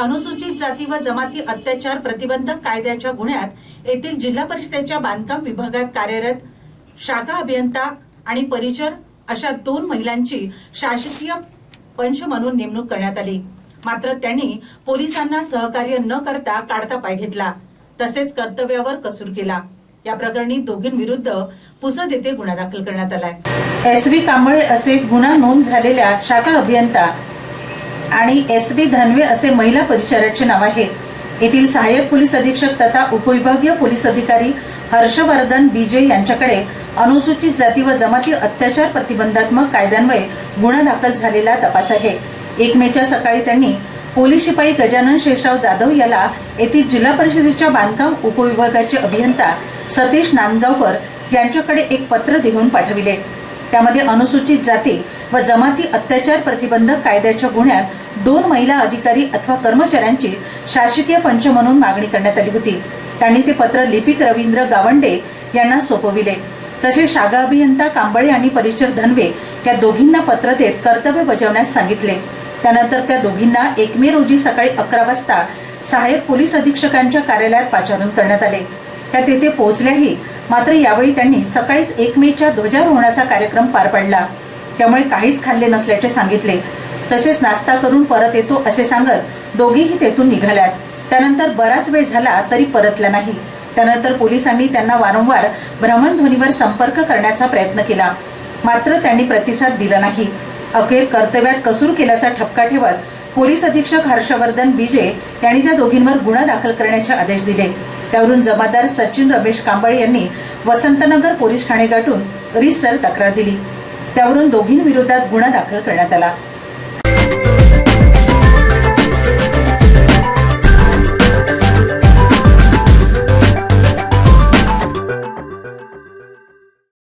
अनुसूचित जाती व जमाती अत्याचार प्रतिबंधक कायद्याच्या गुन्ह्यात येथील जिल्हा परिषदेच्या बांधकाम विभागात कार्यरत शाखा अभियंता आणि परिचर अशा दोन महिलांची शासकीय पंच म्हणून नेमणूक करण्यात आली. मात्र त्यांनी पोलिसांना सहकार्य न करता काढता पाय घेतला. तसेच कर्तव्यावर कसूर केला. या प्रकरणी दोघींविरुद्ध पुसद येथे गुन्हा दाखल करण्यात आलाय. एस व्ही कांबळे असे गुन्हा नोंद झालेल्या शाखा अभियंता आणि एस बी धनवे असे महिला परिचाराचे नाव आहे. येथील सहाय्यक पोलीस अधीक्षक तथा उपविभागीय पोलीस अधिकारी हर्षवर्धन बीजे यांच्याकडे अनुसूचित जाती व जमाती अत्याचार प्रतिबंधात्मक कायद्यान्वये गुन्हा दाखल झालेला तपास आहे. एक मेच्या सकाळी त्यांनी पोलीस शिपाई गजानन शेषराव जाधव याला येथील जिल्हा परिषदेच्या बांधकाम उपविभागाचे अभियंता सतीश नांदगावकर यांच्याकडे एक पत्र देऊन पाठविले. त्यामध्ये अनुसूचित जाती व जमाती अत्याचार प्रतिबंधक कायद्याच्या गुन्ह्यात दोन महिला अधिकारी अथवा कर्मचाऱ्यांची शासकीय पंच म्हणून मागणी करण्यात आली होती. त्यांनी ते पत्र लिपिक रवींद्र गावंडे यांना सोपविले. तसेच शागा अभियंता कांबळे आणि परिचर धनवे या दोघींना पत्र देत कर्तव्य बजावण्यास सांगितले. त्यानंतर त्या दोघींना एक मे रोजी सकाळी अकरा वाजता सहाय्यक पोलीस अधीक्षकांच्या कार्यालयात पाचारण करण्यात आले. त्या तेथे पोहोचल्याही? मात्र यावेळी त्यांनी सकाळीच एक मेच्या ध्वजारोहणाचा कार्यक्रम पार पडला. त्यामुळे काहीच खाल्ले नसल्याचे सांगितले. तसेच नाश्ता करून परत येतो असे सांगत दोघेही तेथून निघाल्यात. त्यानंतर बराच वेळ झाला तरी परतल्या नाही. त्यानंतर पोलिसांनी त्यांना वारंवार भ्रमणध्वनीवर संपर्क करण्याचा प्रयत्न केला. मात्र त्यांनी प्रतिसाद दिला नाही. अखेर कर्तव्यात कसूर केल्याचा ठपका ठेवत पोलीस अधीक्षक हर्षवर्धन बिजे यांनी त्या दोघींवर गुन्हा दाखल करण्याचे आदेश दिले. त्यावरून जमादार सचिन रमेश कांबळे यांनी वसंतनगर पोलीस ठाणे गाठून रिसर तक्रार दिली. त्यावरून दोघींविरोधात गुन्हा दाखल करण्यात आला.